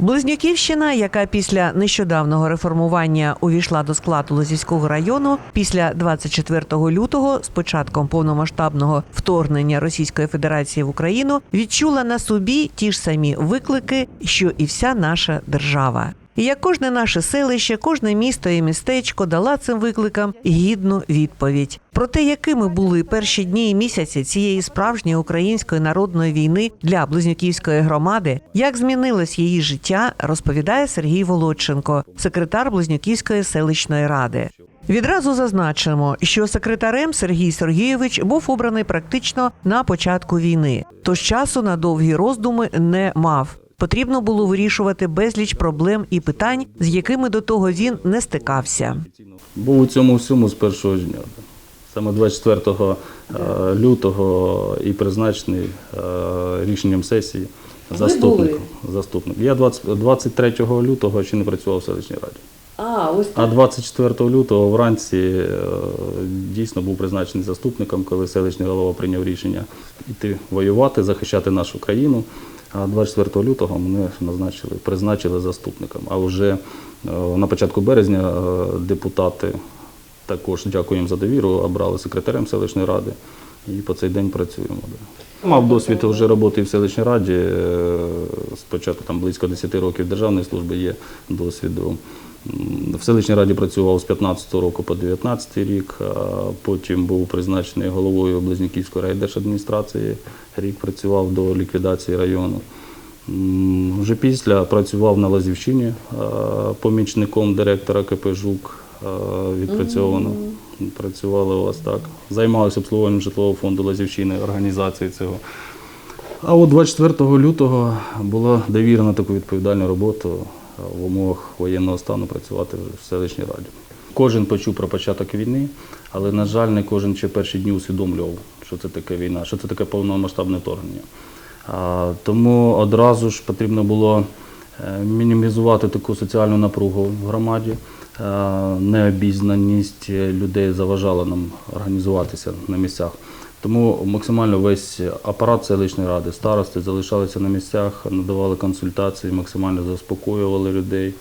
Близнюківщина, яка після нещодавнього реформування увійшла до складу Лозівського району, після 24 лютого, з початком повномасштабного вторгнення Російської Федерації в Україну, відчула на собі ті ж самі виклики, що і вся наша держава. І як кожне наше селище, кожне місто і містечко дала цим викликам гідну відповідь. Про те, якими були перші дні і місяці цієї справжньої української народної війни для близнюківської громади, як змінилось її життя, розповідає Сергій Володченко, секретар Близнюківської селищної ради. Відразу зазначимо, що секретарем Сергій Сергійович був обраний практично на початку війни, тож часу на довгі роздуми не мав. Потрібно було вирішувати безліч проблем і питань, з якими до того він не стикався. Був у цьому всьому з першого ж дня. Саме 24 е, лютого і призначений е, рішенням сесії заступником. заступником. Я 20, 23 лютого ще не працював в селищній раді. А, ось А 24 лютого вранці е, дійсно був призначений заступником, коли селищний голова прийняв рішення йти воювати, захищати нашу країну. А 24 лютого мене назначили, призначили заступником. А вже е, на початку березня е, депутати також дякую їм за довіру, обрали секретарем селищної ради і по цей день працюємо. Мав досвід вже роботи в селищній раді. е, Спочатку там близько 10 років державної служби є досвіду. В селищній раді працював з 15 року по 19 рік, потім був призначений головою Близнюківської райдержадміністрації. Рік працював до ліквідації району. Вже після працював на Лазівщині помічником директора КП «Жук» відпрацьовано. Працювали у вас так. Займалися обслуговуванням житлового фонду Лазівщини, організації цього. А от 24 лютого була довірена таку відповідальну роботу в умовах воєнного стану працювати в селищній раді. Кожен почув про початок війни, але, на жаль, не кожен ще перші дні усвідомлював, що це таке війна, що це таке повномасштабне вторгнення. Тому одразу ж потрібно було е, мінімізувати таку соціальну напругу в громаді. Е, Необізнаність людей заважала нам організуватися на місцях. Тому максимально весь апарат селищної ради, старости залишалися на місцях, надавали консультації, максимально заспокоювали людей,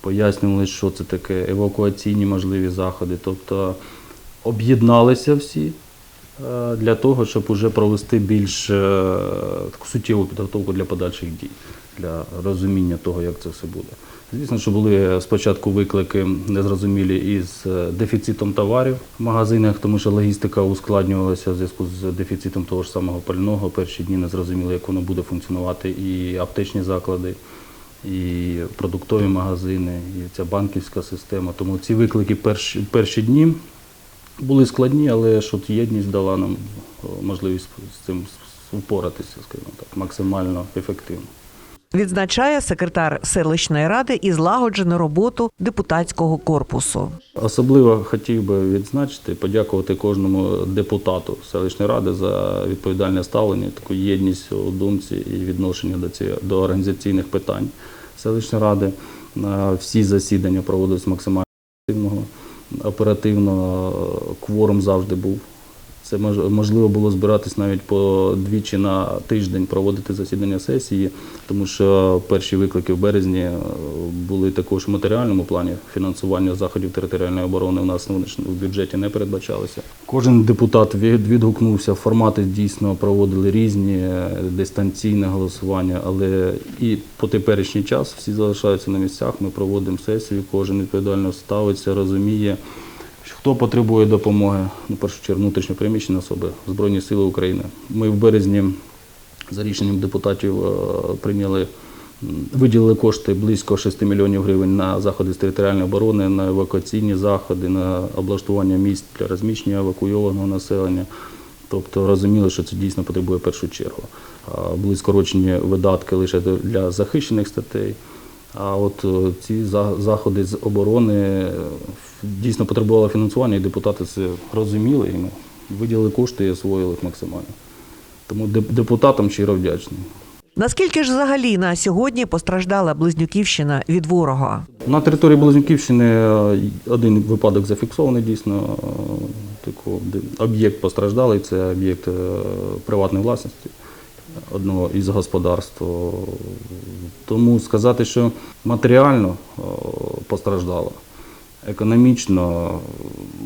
пояснювали, що це таке, евакуаційні можливі заходи. Тобто об'єдналися всі е, для того, щоб уже провести більш е, суттєву підготовку для подальших дій, для розуміння того, як це все буде. Звісно, що були спочатку виклики незрозумілі із е, дефіцитом товарів в магазинах, тому що логістика ускладнювалася в зв'язку з дефіцитом того ж самого пального. Перші дні не зрозуміли, як воно буде функціонувати, і аптечні заклади, і продуктові магазини, і ця банківська система. Тому ці виклики перші, перші дні були складні, але що от єдність дала нам можливість з цим впоратися, скажімо так, максимально ефективно. Відзначає секретар селищної ради і злагоджену роботу депутатського корпусу. Особливо хотів би відзначити, подякувати кожному депутату селищної ради за відповідальне ставлення, таку єдність у думці і відношення до цієї до організаційних питань селищної ради. Всі засідання проводились максимально. Оперативно кворум завжди був. Це мож- можливо було збиратись навіть по двічі на тиждень проводити засідання сесії, тому що перші виклики в березні е, були також в матеріальному плані. Фінансування заходів територіальної оборони у нас в бюджеті не передбачалося. Кожен депутат від- відгукнувся. Формати дійсно проводили різні, е, дистанційне голосування, але і по теперішній час всі залишаються на місцях. Ми проводимо сесію, кожен відповідально ставиться, розуміє. Хто потребує допомоги, ну, в першу чергу внутрішньо переміщені особи, Збройні Сили України. Ми в березні за рішенням депутатів е, прийняли, виділили кошти близько 6 мільйонів гривень на заходи з територіальної оборони, на евакуаційні заходи, на облаштування місць для розміщення евакуйованого населення. Тобто розуміли, що це дійсно потребує першу чергу. Були скорочені видатки лише для захищених статей. А от е, ці заходи з оборони дійсно потребували фінансування, і депутати це розуміли, і ми виділили кошти і освоїли їх максимально. Тому депутатам щиро вдячний. Наскільки ж взагалі на сьогодні постраждала Близнюківщина від ворога? На території Близнюківщини е, один випадок зафіксований дійсно. е, об'єкт постраждалий, це об'єкт е, приватної власності. одного із господарств. Тому сказати, що матеріально постраждало. Економічно,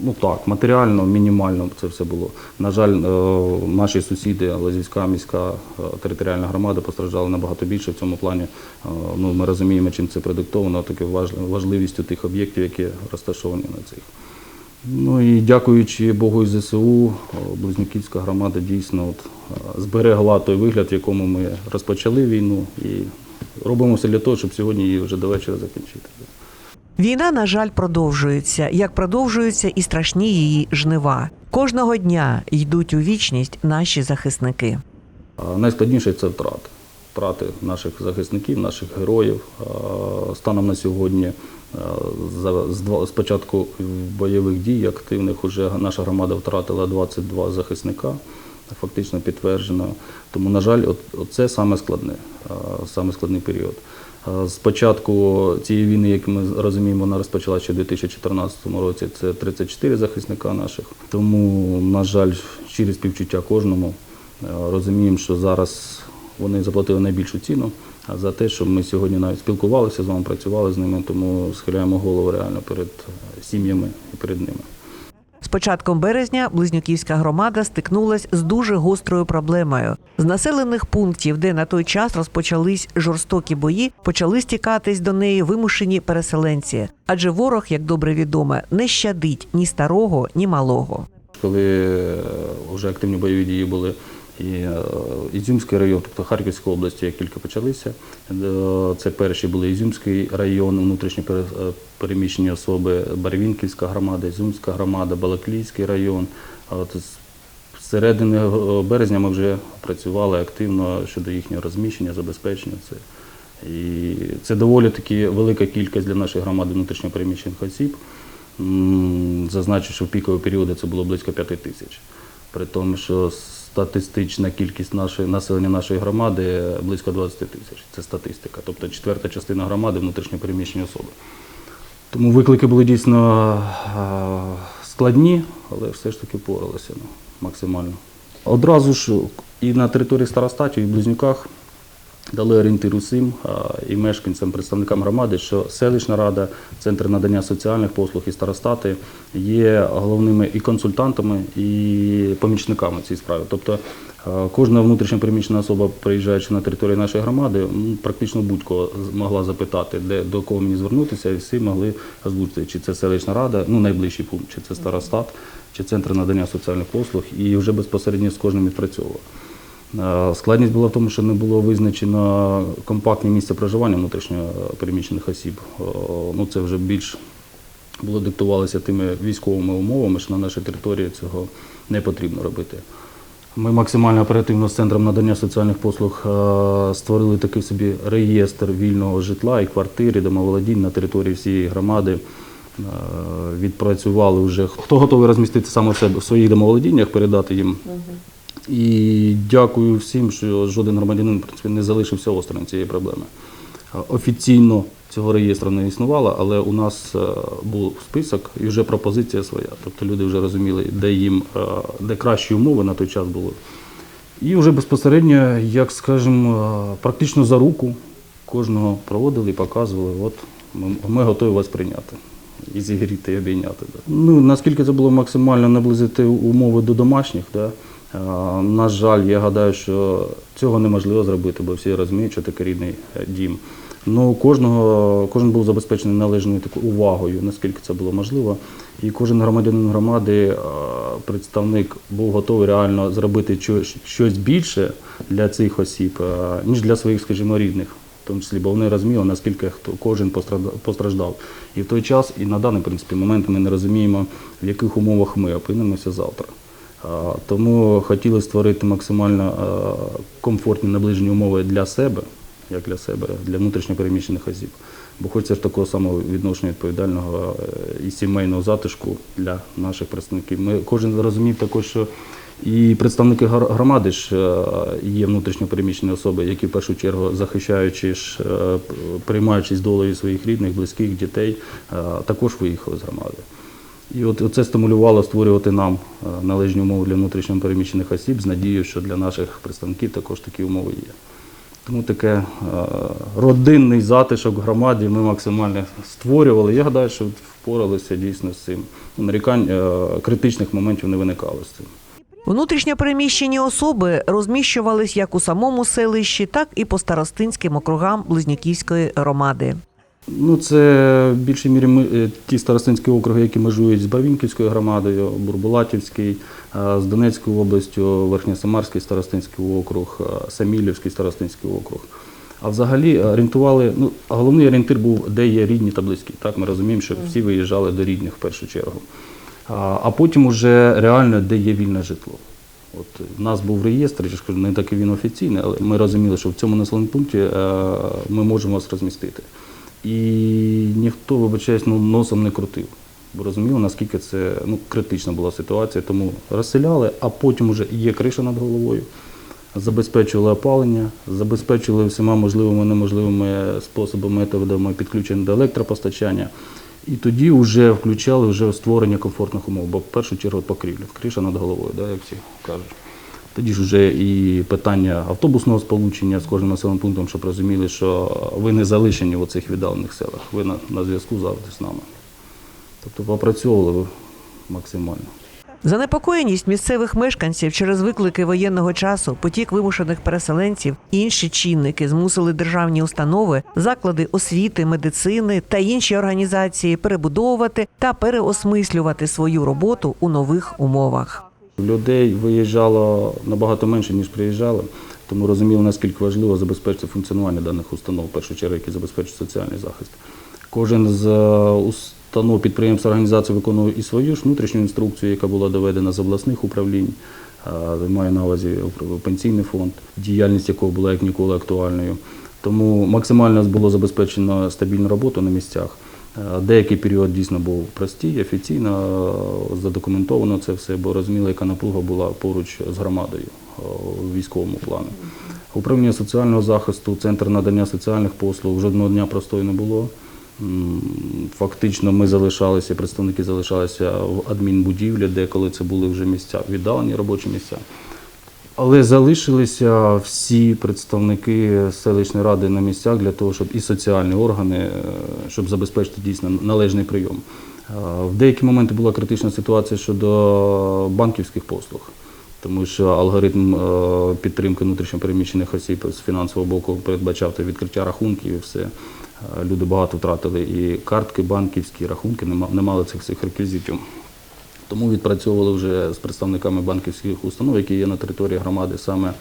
ну так, матеріально, мінімально це все було. На жаль, е, наші сусіди, Лазівська міська е, територіальна громада постраждали набагато більше в цьому плані. Е, Ну, ми розуміємо, чим це продиктовано, таке важ- важливістю тих об'єктів, які розташовані на цих. Ну і дякуючи Богу і ЗСУ, Близнюківська громада дійсно от, зберегла той вигляд, в якому ми розпочали війну, і робимо все для того, щоб сьогодні її вже до вечора закінчити. Війна, на жаль, продовжується, як продовжуються і страшні її жнива. Кожного дня йдуть у вічність наші захисники. Найскладніше це втрати. Втрати наших захисників, наших героїв. Станом на сьогодні, з початку бойових дій активних уже наша громада втратила 22 захисника, фактично підтверджено. Тому, на жаль, от це саме складне, саме складний період. З початку цієї війни, як ми розуміємо, вона розпочалася ще в 2014 році. Це 34 захисника наших. Тому, на жаль, щирі співчуття кожному. Розуміємо, що зараз вони заплатили найбільшу ціну за те, що ми сьогодні навіть спілкувалися з вами, працювали з ними, тому схиляємо голову реально перед сім'ями і перед ними. З початком березня Близнюківська громада стикнулась з дуже гострою проблемою. З населених пунктів, де на той час розпочались жорстокі бої, почали стікатись до неї вимушені переселенці. Адже ворог, як добре відомо, не щадить ні старого, ні малого. Коли е, вже активні бойові дії були і е, Ізюмський район, тобто Харківська область, як тільки почалися, е, це перші були Ізюмський район, внутрішньо пере- е, переміщені особи, Барвінківська громада, Ізюмська громада, Балаклійський район. З середини березня ми вже працювали активно щодо їхнього розміщення, забезпечення. Це. І це доволі таки велика кількість для нашої громади внутрішньо переміщених осіб. Зазначу, що в пікові періоди це було близько 5 тисяч. При тому, що статистична кількість нашої населення нашої громади близько 20 тисяч. Це статистика. Тобто четверта частина громади внутрішньо переміщені особи. Тому виклики були дійсно е, складні, але все ж таки впоралися ну, максимально. Одразу ж і на території Старостатів, і в Близнюках дали орієнтир усім і мешканцям, представникам громади, що селищна рада, центр надання соціальних послуг і старостати є головними і консультантами, і помічниками цієї справи. Тобто кожна внутрішньо переміщена особа, приїжджаючи на територію нашої громади, практично будь-кого могла запитати, де до кого мені звернутися, і всі могли озвучити, чи це селищна рада, ну найближчий пункт, чи це старостат, чи центр надання соціальних послуг, і вже безпосередньо з кожним відпрацьовував. Е, Складність була в тому, що не було визначено компактне місце проживання внутрішньо переміщених осіб. Е, Ну, це вже більш було диктувалося тими військовими умовами, що на нашій території цього не потрібно робити. Ми максимально оперативно з центром надання соціальних послуг е, створили такий собі реєстр вільного житла і квартир, і домоволодінь на території всієї громади. Відпрацювали вже хто готовий розмістити саме себе в своїх домоволодіннях, передати їм. І дякую всім, що жоден громадянин в принципі, не залишився осторонь цієї проблеми. Е, Офіційно цього реєстру не існувало, але у нас е, був список і вже пропозиція своя. Тобто люди вже розуміли, де їм е, де кращі умови на той час були. І вже безпосередньо, як скажемо, практично за руку кожного проводили і показували, от ми готові вас прийняти. І зігріти, і обійняти. Да. Ну, наскільки це було максимально наблизити умови до домашніх, да? А, на жаль, я гадаю, що цього неможливо зробити, бо всі розуміють, що таке рідний е, дім. Ну, кожного, кожен був забезпечений належною такою увагою, наскільки це було можливо. І кожен громадянин громади, е, представник, був готовий реально зробити щось більше для цих осіб, е, ніж для своїх, скажімо, рідних. В тому числі, бо вони розуміли, наскільки хто кожен постраждав. І в той час, і на даний принципі, момент ми не розуміємо, в яких умовах ми опинимося завтра. Тому хотіли створити максимально комфортні наближені умови для себе, як для себе, для внутрішньопереміщених осіб. Бо хочеться ж такого самого відношення відповідального е, і сімейного затишку для наших представників. Ми кожен розумів також, що і представники громади ж е, є внутрішньопереміщені особи, які в першу чергу захищаючи ж, е, приймаючись долею своїх рідних, близьких, дітей, також виїхали з громади. І от це стимулювало створювати нам е, належні умови для внутрішньо переміщених осіб з надією, що для наших представників також такі умови є. Тому таке е, родинний затишок в громаді ми максимально створювали. Я гадаю, що впоралися дійсно з цим. Нарікань е, критичних моментів не виникало з цим. Внутрішньо переміщені особи розміщувались як у самому селищі, так і по старостинським округам Близнюківської громади. Ну, це в більшій мірі ми, е, ті старостинські округи, які межують з Барвінківською громадою, Бурбулатівський, е, з Донецькою областю, Верхньосамарський старостинський округ, е, Самілівський старостинський округ. А взагалі орієнтували, ну, головний орієнтир був, де є рідні та близькі. Так, ми розуміємо, що всі виїжджали до рідних в першу чергу. А, а потім уже реально, де є вільне житло. От в нас був реєстр, я ж кажу, не такий він офіційний, але ми розуміли, що в цьому населеному пункті ми можемо вас розмістити. І ніхто, вибачаюсь, ну, носом не крутив. Бо розуміли, наскільки це ну, критична була ситуація. Тому розселяли, а потім вже є криша над головою, забезпечували опалення, забезпечували всіма можливими неможливими способами, методами підключення до електропостачання. І тоді вже включали вже створення комфортних умов, бо в першу чергу покрівлю, криша над головою, да, як всі кажуть. Тоді ж вже і питання автобусного сполучення з кожним населеним пунктом, щоб розуміли, що ви не залишені в цих віддалених селах, ви на, на зв'язку завжди з нами. Тобто попрацьовували максимально. Занепокоєність місцевих мешканців через виклики воєнного часу, потік вимушених переселенців, інші чинники змусили державні установи, заклади освіти, медицини та інші організації перебудовувати та переосмислювати свою роботу у нових умовах. Людей виїжджало набагато менше, ніж приїжджало, тому розуміли, наскільки важливо забезпечити функціонування даних установ, в першу чергу, які забезпечують соціальний захист. Кожен з е, установ, підприємств, організацій виконує і свою ж внутрішню інструкцію, яка була доведена з обласних управлінь. Е, Маю на увазі пенсійний фонд, діяльність якого була як ніколи актуальною. Тому максимально було забезпечено стабільну роботу на місцях. Е, Деякий період дійсно був простий, офіційно е, задокументовано це все, бо розуміли, яка напруга була поруч з громадою е, у військовому плані. Управління соціального захисту, центр надання соціальних послуг жодного дня простою не було. Фактично, ми залишалися, представники залишалися в адмінбудівлі, де коли це були вже місця, віддалені робочі місця. Але залишилися всі представники селищної ради на місцях для того, щоб і соціальні органи, е, щоб забезпечити дійсно належний прийом. Е, В деякі моменти була критична ситуація щодо банківських послуг, тому що алгоритм е, підтримки внутрішньопереміщених осіб з фінансового боку передбачав те відкриття рахунків і все. Люди багато втратили і картки банківські, і рахунки, не мали цих всіх реквізитів. Тому відпрацьовували вже з представниками банківських установ, які є на території громади, саме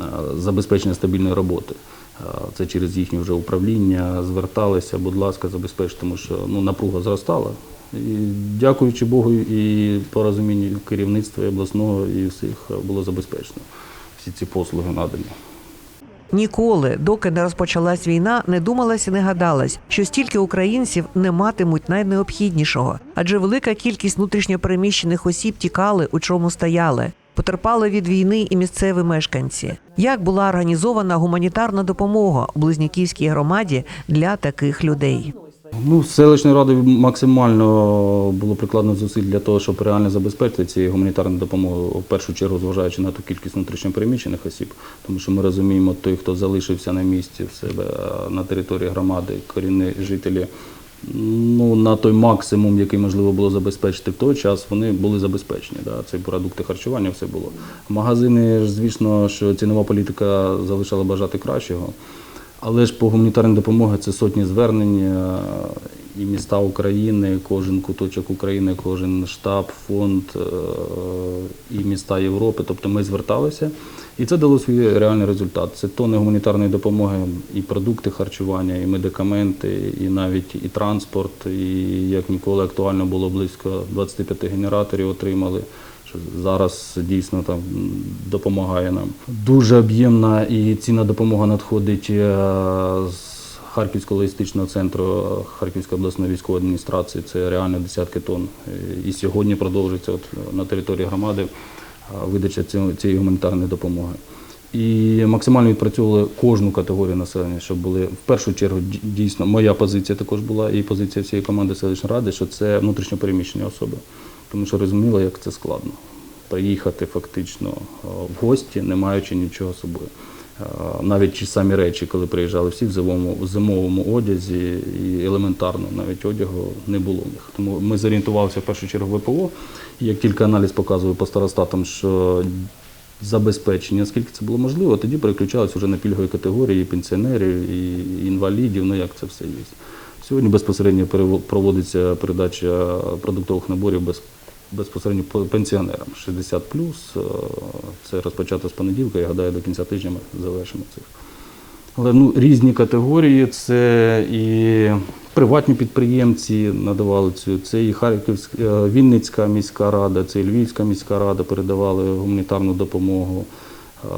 е, забезпечення стабільної роботи. Е, Це через їхнє вже управління зверталися, будь ласка, забезпечте, тому що ну, напруга зростала. І дякуючи Богу, і по розумінню керівництва і обласного і всіх е, було забезпечено. Всі ці послуги надані. Ніколи, доки не розпочалась війна, не думалась і не гадалась, що стільки українців не матимуть найнеобхіднішого, адже велика кількість внутрішньопереміщених осіб тікали, у чому стояли. Потерпали від війни і місцеві мешканці. Як була організована гуманітарна допомога у Близніківській громаді для таких людей? Ну, селищної ради максимально було прикладено зусиль для того, щоб реально забезпечити цією гуманітарною допомогою, в першу чергу зважаючи на ту кількість внутрішньопереміщених осіб, тому що ми розуміємо, той, хто залишився на місці в себе на території громади, корінні жителі, ну, на той максимум, який можливо було забезпечити в той час, вони були забезпечені. Да? Це продукти харчування, все було. Магазини, ж, звісно, що цінова політика залишала бажати кращого. Але ж по гуманітарній допомогі це сотні звернень, е, і міста України, кожен куточок України, кожен штаб, фонд е, і міста Європи. Тобто ми зверталися, і це дало свій реальний результат. Це тони гуманітарної допомоги, і продукти харчування, і медикаменти, і навіть і транспорт. І як ніколи актуально було близько 25 генераторів отримали зараз дійсно там допомагає нам. Дуже об'ємна і цінна допомога надходить е, з Харківського логістичного центру Харківської обласної військової адміністрації. Це реально десятки тонн. І сьогодні продовжується от на території громади е, видача цієї гуманітарної допомоги. І максимально відпрацьовували кожну категорію населення, щоб були в першу чергу дійсно моя позиція також була, і позиція всієї команди селищної ради, що це внутрішньо переміщені особи. Тому що розуміли, як це складно. Приїхати фактично е, в гості, не маючи нічого з собою. Е, Навіть ті самі речі, коли приїжджали всі в зимовому, в зимовому одязі, і елементарно навіть одягу не було в них. Тому ми зорієнтувалися в першу чергу ВПО. Як тільки аналіз показує по старостатам, що забезпечення, наскільки це було можливо, тоді переключалися вже на пільгові категорії і пенсіонерів, і інвалідів, ну як це все є. Сьогодні безпосередньо проводиться передача продуктових наборів без, безпосередньо пенсіонерам 60 Це розпочато з понеділка. Я гадаю, до кінця тижня ми завершимо цих. Але ну, різні категорії це і приватні підприємці надавали цю, це і Харківська, е, Вінницька міська рада, це і Львівська міська рада передавали гуманітарну допомогу. Е,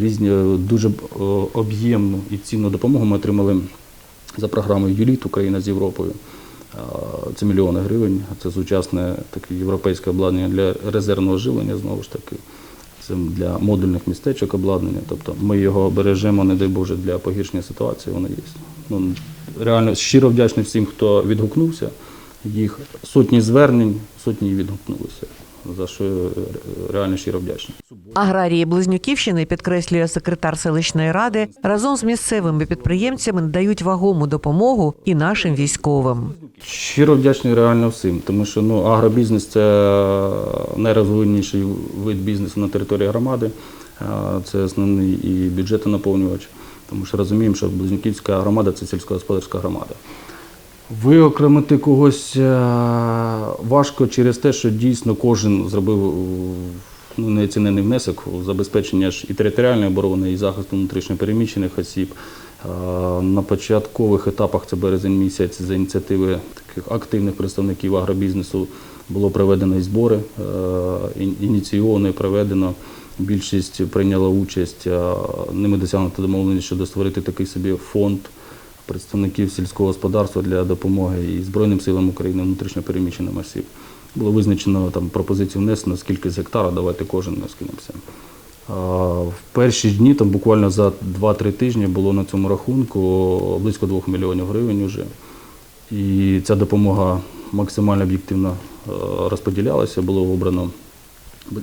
Різні дуже е, об'ємну і цінну допомогу ми отримали за програмою ЮЛІТ Україна з Європою. Це мільйони гривень. Це сучасне таке європейське обладнання для резервного живлення, знову ж таки. Це для модульних містечок обладнання. Тобто ми його бережемо, не дай Боже, для погіршення ситуації. Воно є. Ну, реально щиро вдячний всім, хто відгукнувся. Їх сотні звернень, сотні відгукнулися. За що реально щиро вдячний. Аграрії Близнюківщини, підкреслює секретар селищної ради, разом з місцевими підприємцями надають вагому допомогу і нашим військовим. Щиро вдячний реально всім, тому що ну, агробізнес це найрозвинніший вид бізнесу на території громади. Це основний і бюджетонаповнювач, тому що розуміємо, що Близнюківська громада це сільськогосподарська громада. Виокремити когось е, важко через те, що дійсно кожен зробив е, ну, неоцінений внесок у забезпечення ж і територіальної оборони, і захисту внутрішньопереміщених осіб. Е, На початкових етапах, це березень місяць, за ініціативи таких активних представників агробізнесу було проведено і збори, ін- ініційовано і проведено. Більшість прийняла участь, ними досягнуто домовленість щодо створити такий собі фонд представників сільського господарства для допомоги і Збройним силам України, внутрішньо переміщеним осіб. Було визначено там пропозицію внесено, скільки з гектара, давайте кожен не скинемося. В перші дні, там буквально за 2-3 тижні, було на цьому рахунку близько 2 мільйонів гривень вже. І ця допомога максимально об'єктивно е, розподілялася, було обрано.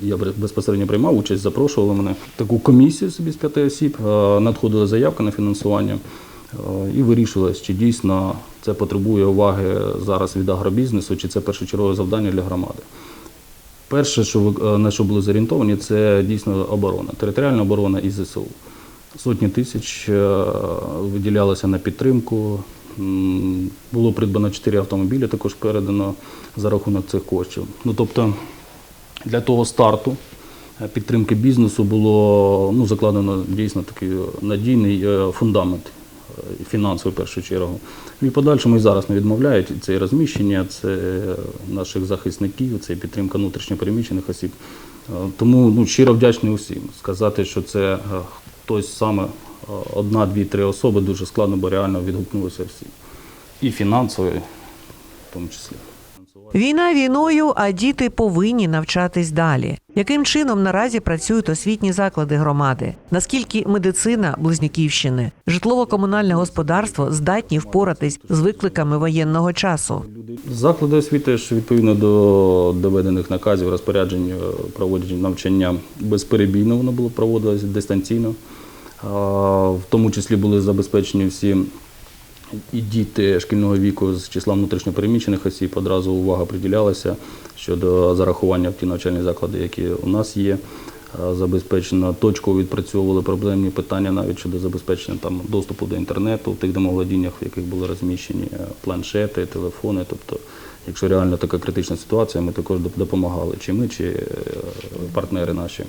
Я безпосередньо приймав участь, запрошували мене таку комісію собі з п'яти осіб. Е, Надходила заявка на фінансування і вирішувалось, чи дійсно це потребує уваги зараз від агробізнесу, чи це першочергове завдання для громади. Перше, що е, на що були зорієнтовані, це дійсно оборона, територіальна оборона і ЗСУ. Сотні тисяч е, виділялося на підтримку. Було придбано 4 автомобілі, також передано за рахунок цих коштів. Ну, тобто, для того старту е, підтримки бізнесу було ну, закладено дійсно такий надійний е, фундамент фінансовий в першу чергу. І в подальшому і зараз не відмовляють. Це і розміщення, це наших захисників, це і підтримка внутрішньопереміщених осіб. Е, Тому ну, щиро вдячний усім. Сказати, що це е, хтось саме е, одна, дві, три особи дуже складно, бо реально відгукнулися всі. І фінансово, в тому числі. Війна війною, а діти повинні навчатись далі. Яким чином наразі працюють освітні заклади громади? Наскільки медицина Близнюківщини, житлово-комунальне господарство здатні впоратись з викликами воєнного часу? Заклади освіти ж відповідно до доведених наказів, розпоряджень е, проводять навчання безперебійно, воно було проводилось дистанційно. В тому числі були забезпечені всі і діти шкільного віку з числа внутрішньопереміщених осіб. Одразу увага приділялася щодо зарахування в ті навчальні заклади, які у нас є. Забезпечено точково відпрацьовували проблемні питання навіть щодо забезпечення там доступу до інтернету в тих домовладіннях, в яких були розміщені е, планшети, телефони. Тобто, якщо реально така критична ситуація, ми також допомагали, чи ми, чи е, партнери наші.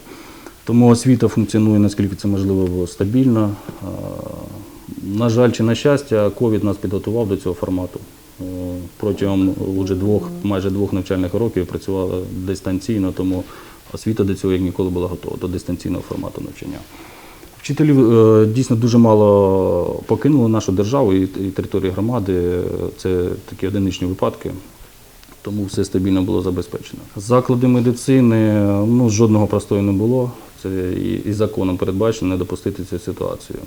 Тому освіта функціонує наскільки це можливо стабільно. На жаль, чи на щастя, ковід нас підготував до цього формату. Е, Протягом вже двох, майже двох навчальних років працювала дистанційно, тому освіта до цього як ніколи була готова, до дистанційного формату навчання. Вчителів е, дійсно дуже мало покинули нашу державу і, територію громади. Це такі одиничні випадки, тому все стабільно було забезпечено. Заклади медицини ну, жодного простою не було. Це і законом передбачено не допустити цю ситуацію.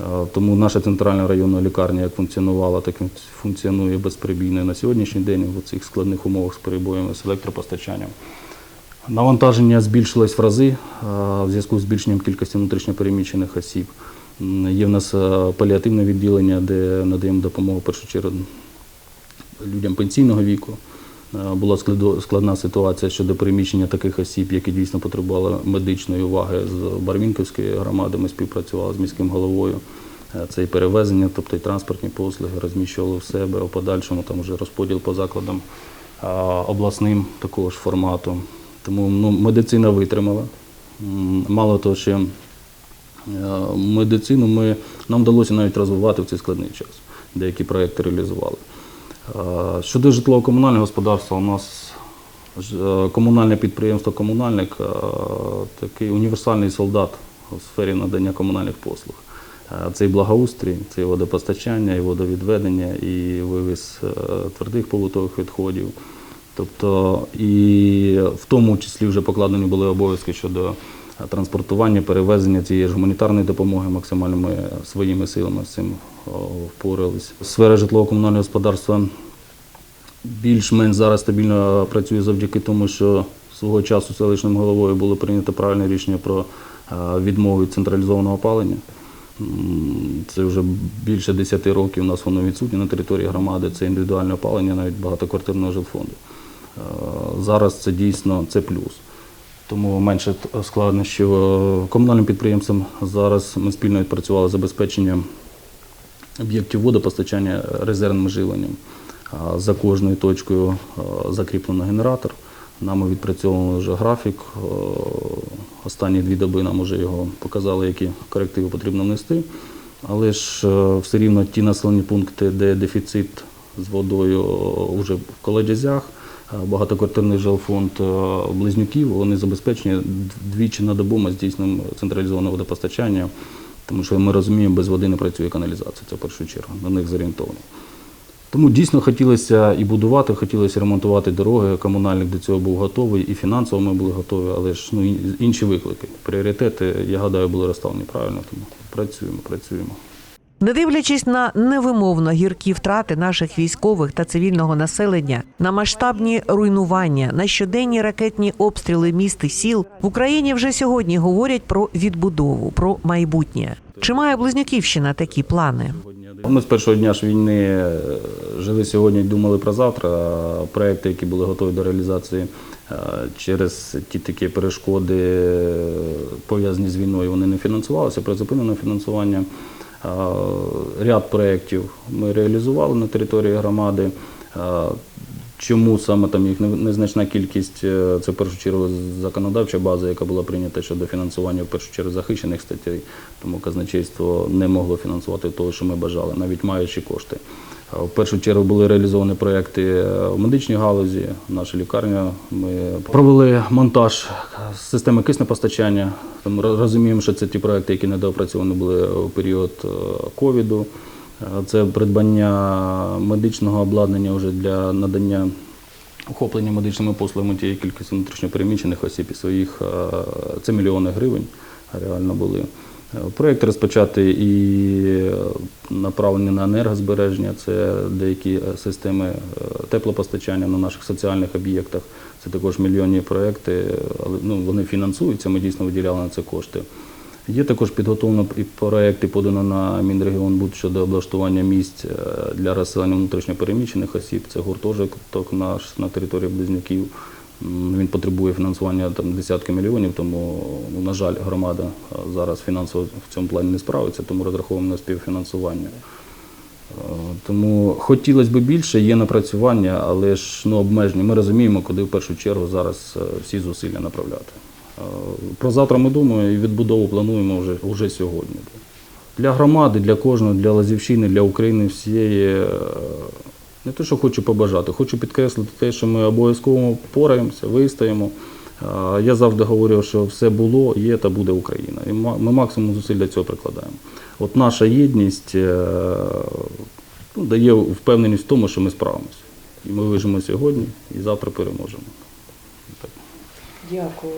Е, Тому наша центральна районна лікарня як функціонувала, так і функціонує безперебійно на сьогоднішній день в цих складних умовах з перебоями з електропостачанням. Навантаження збільшилось в рази е, в зв'язку з збільшенням кількості внутрішньопереміщених осіб. Є в нас е, паліативне відділення, де надаємо допомогу в першу чергу людям пенсійного віку. Е, Була складна ситуація щодо переміщення таких осіб, які дійсно потребували медичної уваги з Барвінківської громади. Ми співпрацювали з міським головою. Е, Це і перевезення, тобто і транспортні послуги розміщували в себе, в подальшому там вже розподіл по закладам обласним такого ж формату. Тому ну, медицина витримала. Мало того, що е, медицину ми, нам вдалося навіть розвивати в цей складний час. Деякі проекти реалізували. Е, Щодо житлово-комунального господарства, у нас е, комунальне підприємство Комунальник е, такий універсальний солдат у сфері надання комунальних послуг. Це і благоустрій, це і водопостачання, і водовідведення, і вивіз твердих побутових відходів. Тобто, і в тому числі вже покладені були обов'язки щодо транспортування, перевезення цієї ж гуманітарної допомоги. Максимально ми своїми силами з цим о, впоралися. Сфера житлово-комунального господарства більш-менш зараз стабільно працює завдяки тому, що свого часу селищним головою було прийнято правильне рішення про е, відмову від централізованого опалення. Це вже більше 10 років у нас воно відсутнє на території громади. Це індивідуальне опалення, навіть багатоквартирного жилфонду. Е, Зараз це дійсно це плюс. Тому менше складнощів. Е, Комунальним підприємствам зараз ми спільно відпрацювали забезпечення об'єктів водопостачання резервним живленням. За кожною точкою закріплено генератор. Нами відпрацьовано вже графік. Останні дві доби нам вже його показали, які корективи потрібно внести. Але ж все рівно ті населені пункти, де дефіцит з водою вже в колодязях, багатоквартирний жилфонд близнюків, вони забезпечені двічі на добу ми здійснюємо централізоване водопостачання. Тому що ми розуміємо, без води не працює каналізація, це в першу чергу, на них зорієнтовано. Тому дійсно хотілося і будувати, хотілося ремонтувати дороги. Комунальник до цього був готовий, і фінансово ми були готові, але ж ну, інші виклики. Пріоритети, я гадаю, були розставлені правильно, тому працюємо, працюємо. Не дивлячись на невимовно гіркі втрати наших військових та цивільного населення, на масштабні руйнування, на щоденні ракетні обстріли міст і сіл в Україні вже сьогодні говорять про відбудову, про майбутнє. Чи має Близнюківщина такі плани? Ми з першого дня ж війни е, жили сьогодні і думали про завтра. Проекти, які були готові до реалізації е, через ті такі перешкоди, е, пов'язані з війною, вони не фінансувалися, призупинено фінансування. А, Ряд проєктів ми реалізували на території громади. Чому саме там їх незначна кількість? е, Це в першу чергу законодавча база, яка була прийнята щодо фінансування в першу чергу захищених статей. Тому казначейство не могло фінансувати того, що ми бажали, навіть маючи кошти. В першу чергу були реалізовані проекти е, в медичній галузі. Наша лікарня. Ми провели монтаж системи киснепостачання. Роз- розуміємо, що це ті проекти, які недоопрацьовані були у період е, ковіду. Е, Це придбання медичного обладнання вже для надання охоплення медичними послугами тієї кількості внутрішньопереміщених осіб і своїх це мільйони гривень реально були. Проєкт розпочати і е, направлені на енергозбереження, це деякі е, системи е, теплопостачання на наших соціальних об'єктах. Це також мільйонні проекти, е, але ну, вони фінансуються, ми дійсно виділяли на це кошти. Є також підготовлено і проекти подано на Мінрегіонбуд щодо облаштування місць для розселення внутрішньопереміщених осіб. Це гуртожиток наш на території Близнюків. Він потребує фінансування там десятки мільйонів, тому, ну, на жаль, громада е, зараз фінансово в цьому плані не справиться, тому розраховуємо на співфінансування. Е, Тому хотілося б більше, є напрацювання, але ж ну, обмежені. Ми розуміємо, куди в першу чергу зараз е, всі зусилля направляти. Про завтра ми думаємо і відбудову плануємо вже, вже сьогодні. Для громади, для кожного, для Лазівщини, для України всієї. Не те, що хочу побажати, хочу підкреслити те, що ми обов'язково пораємося, вистоїмо. Е, Я завжди говорю, що все було, є та буде Україна. І ми максимум зусиль для цього прикладаємо. От наша єдність е, ну, дає впевненість в тому, що ми справимося. І ми вижимо сьогодні і завтра переможемо. Дякую.